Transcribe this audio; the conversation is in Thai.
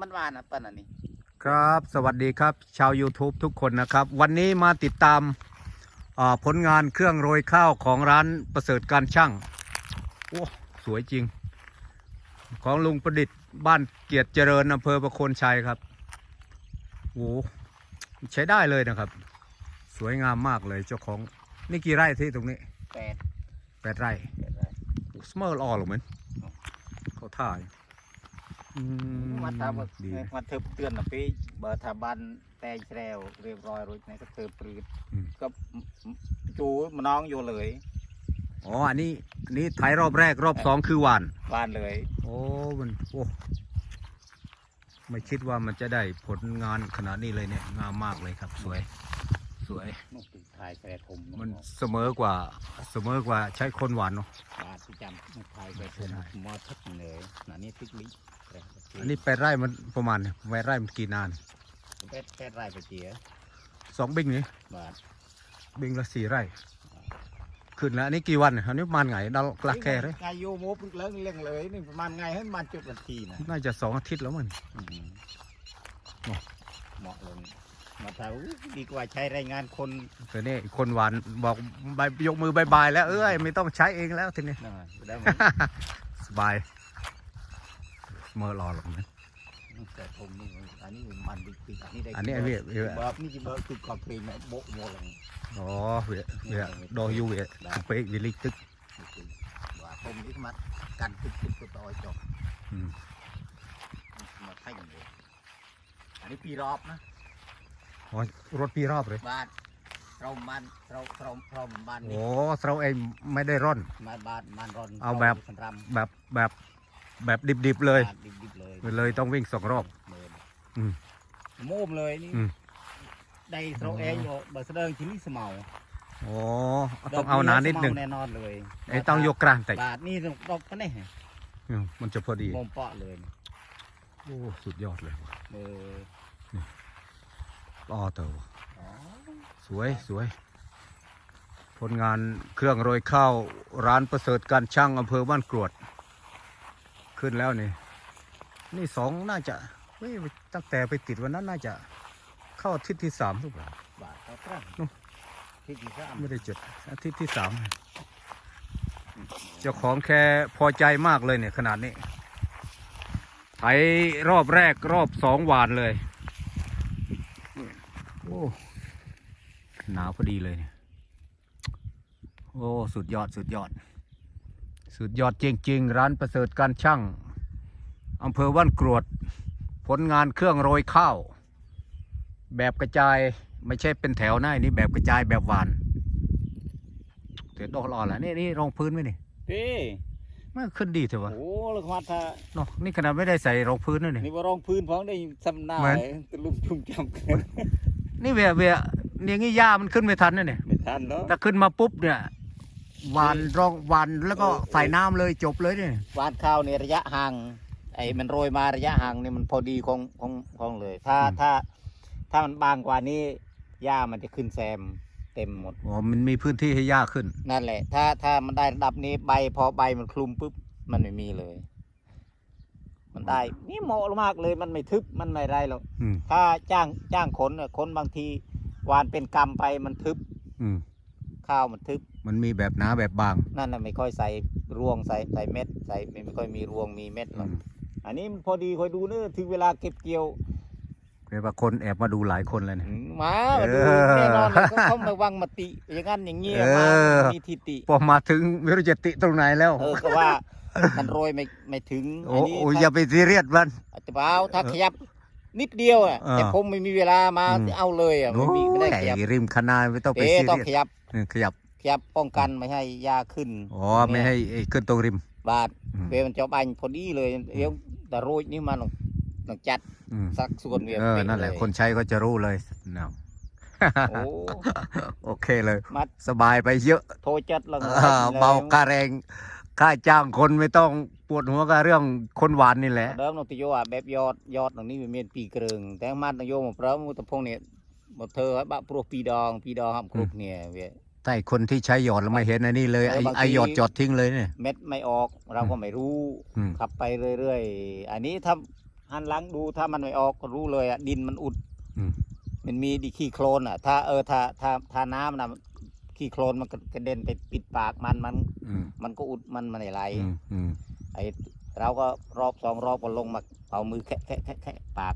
มันหวานอะเปิ้นอันนี้ ครับสวัสดีครับ ชาว YouTube ทุกคนนะครับ วันนี้มาติดตามอ่าผลงานเครื่องโรยข้าวของร้านประเสริฐการช่างโอ้สวยจริง ของลุงประดิษฐ์บ้านเกียรติเจริญอำเภอประโคนชัยครับโอ้ใช้ได้เลยนะครับ สวยงามมากเลยเจ้าของนี่กี่ไร่ที่ตรงนี้แปดแปดไร่แปดไร่สมอลออหรือมันเขาท่ายอืม มันทำดีมันเทิบเตือนนะพี่เบอร์ทาบันแต่แฉวเรียบร้อยรุ่นนี้ก็เทิบปรืดก็จูมันน้องอยู่เลยอ๋ออันนี้อันนี้ไถรอบแรกรอบสองคือหวานหวานเลย โอ้มันโอ้ไม่คิดว่ามันจะได้ผลงานขนาดนี้เลยเนี่ยงามมากเลยครับ สวย สวยนุ่ติดถ่ายแปรทมมันเสมอกว่าเสมอกว่าใช้คนหวานเนาะหวานที่จำนุ่ถ่ายแปรทมใช่มอทักเลยหนานี่ทิกลิ อันนี้แปดไร่มันประมาณเนี่ยแปดไร่มันกี่นานแปดแปดไร่ไปเจียสองบิงนี่บาทบิงละสี่ไร่ขึ้นแล้วอันนี้กี่วันเนี่ยอันนี้ประมาณไงดาวกลักแค่เลยไงโยโมปเลิกเลี้ยงเลยนี่ประมาณไงให้มันจุดนาทีนะน่าจะสองอาทิตย์แล้วมันอืมเนาะเหมาะเลยมาเท่าดีกว่าใช้แรงงานคนแต่นี่คนหวานบอกบายยกมือบายบายแล้วเอ้ยไม่ต้องใช้เองแล้วทีนี้นะได้ไหมสบาย เมื่อรอหรอกนะ แต่ผมนี่อันนี้มันดิติอันนี้ได้อันนี้อันนี้เบิร์นี่จะเบิร์คือกองเพลงแม่โบกโมลัง อ๋อเวียเวียดอยูเวียตึกเป๊กวิลิกตึกว่าผมนี่มากันตึกตึกตัวต่อยจบอืมมาให้กันเลยอันนี้ปีรอบนะอ๋อรถพี่รอบเลยบ้านเรามันเราเราเราบ้านนี้โอ้เราเองไม่ได้ร่อน มาบ้านมันรอนเอาแบบ สำรำแบบแบบแบบดิบๆเลย บ้าน ดิบๆเลยเลยต้องวิ่งสองรอบเลยอืม โม่มเลยนี่อืม ได้เราเองอยู่เบอร์แสดงที่นี่สมอโอ้ต้องเอาหนานิดหนึ่งแน่นอนเลยไอ้ต้องยกกลางแต่บาทนี่ต้องตกกันเนี่ยอืมมันจะพอดี โมมเปาะเลยโอ้ สุดยอดเลยว่ะเอออ๋อเต๋อว่ะอ๋อสวยสวย ผลงานเครื่องโรยข้าว ร้านประเสริฐการช่างอำเภอบ้านกรวด ขึ้นแล้วนี่ นี่สองน่าจะเฮ้ยตั้งแต่ไปติดวันนั้นน่าจะเข้าอาทิตย์ที่สามทุกอย่างบาทก็ตรังนู่นที่ดีสามไม่ได้จดอาทิตย์ที่สามเจ้าของแค่พอใจมากเลยเนี่ยขนาดนี้ไถรอบแรกรอบสองหวานเลยโอ้หนาวพอดีเลยเนี่ยโอ้ สุดยอดสุดยอด สุดยอดจริง ๆ ร้านประเสริฐการช่าง อำเภอว่านกรวด ผลงานเครื่องโรยข้าว แบบกระจายไม่ใช่เป็นแถวหน้านี่แบบกระจายแบบหวานเดี๋ยวดอกรอแหละนี่นี่รองพื้นไหมนี่พี่มันขึ้นดีเถอะวะโอ้ลูกมาถ้าเนาะนี่ขนาดไม่ได้ใส่รองพื้นด้วยนี่นี่ว่ารองพื้นพ้องได้สำนาเหมือนตะลุมจุ่มจำกันนี่เวียเวียเนี่ยงี้หญ้ามันขึ้นไม่ทันนะเนี่ยไม่ทันเนาะถ้าขึ้นมาปุ๊บเนี่ยหวานรองหวานแล้วก็เออเออใส่น้ำเลยจบเลยเนี่ยหวานข้าวในระยะห่าง ไอ้มันโรยมาระยะห่างนี่มันพอดีของของของเลย ถ้าถ้าถ้ามันบางกว่านี้หญ้ามันจะขึ้นแซมเต็มหมด อ๋อมันมีพื้นที่ให้หญ้าขึ้น นั่นแหละ ถ้าถ้ามันได้ระดับนี้ใบพอใบมันคลุมปุ๊บมันไม่มีเลย มันได้ นี่เหมาะมากเลยมันไม่ทึบมันไม่ไรหรอกอืมถ้าจ้างจ้างขนน่ะขนบางทีหวานเป็นกำไปมันทึบอืมข้าวมันทึบ มันมีแบบหนาแบบบางนั่นน่ะไม่ค่อยใส่รวงใส่ใส่เม็ดใส่ไม่ไม่ค่อยมีรวงมีเม็ดหรอือกม อันนี้มันพอดีคอยดูเนอะถึงเวลาเก็บเกี่ยวเรียกว่าคนแอบมาดูหลายคนเลยเนี่ยอืมมามาดูเออแน่นอนเลยเขาเขามาวังมาติ อย่างนั้นอย่างเงี้ยเอมาอมีทิติ พอมาถึงไม่รู้จะติตรงไหนแล้ว เออก็ว่ามันโรยไม่ไม่ถึงโอ้อันนี้โอ้อย่าไปซีเรียสมันอาจจะเปล่าถ้าขยับนิดเดียวอะเออแต่ผมไม่มีเวลามาอืม เอาเลยอะโอ้ไม่มีไม่ได้ยขยับริมคณาไม่ต้องไปเอ๊ะซีต้องเรียสขยับเออขยับขยับป้องกันไม่ให้ยาขึ้นอ๋อไม่ให้ไอ้ขึ้นตรงริม บาดอืม เวลมันจะบันพอดีเลยเดี๋ยวแต่โรยนี่มันต้องต้องจัดอืมสักส่วนเวียเออ นั่นแหละ คนใช้ก็จะรู้เลยเนาะโอ้โอเคเลยมัดสบายไปเยอะโทรจัดแล้วอ่าเบาค่าแรง ค่าจ้างคนไม่ต้องปวดหัวกับเรื่องคนหวานนี่แหละ เดิมนองติโยอะแบบยอดยอดตรงนี้มันมีปีเกรึงแต่มันนองโยมาเพิ่มมุตพงเนี่ยหมดเธอบักปลวกปีดองปีดองครับกรุบเนี่ยเวีย แต่คนที่ใช้หยอดแล้วไม่เห็นอันนี้เลยไอ้เออบางที ไอหยอดจอดทิ้งเลยเนี่ย เม็ดไม่ออกเราก็ไม่รู้อืม ขับไปเรื่อยๆ อันนี้ถ้าหันหลังดูถ้ามันไม่ออกก็รู้เลยอะดินมันอุด อืม มันมีดิขี้โคลนอะ ถ้าเออถ้าถ้าถ้าน้ำนะขี้โคลนมันกระเด็นไปปิดปากมันมัน อืมมันก็อุดมันมันไม่ไหลอืมอืม ไอเราก็รอบสองรอบก็ลงมาเอามือแคะแคะแคะแคะปาก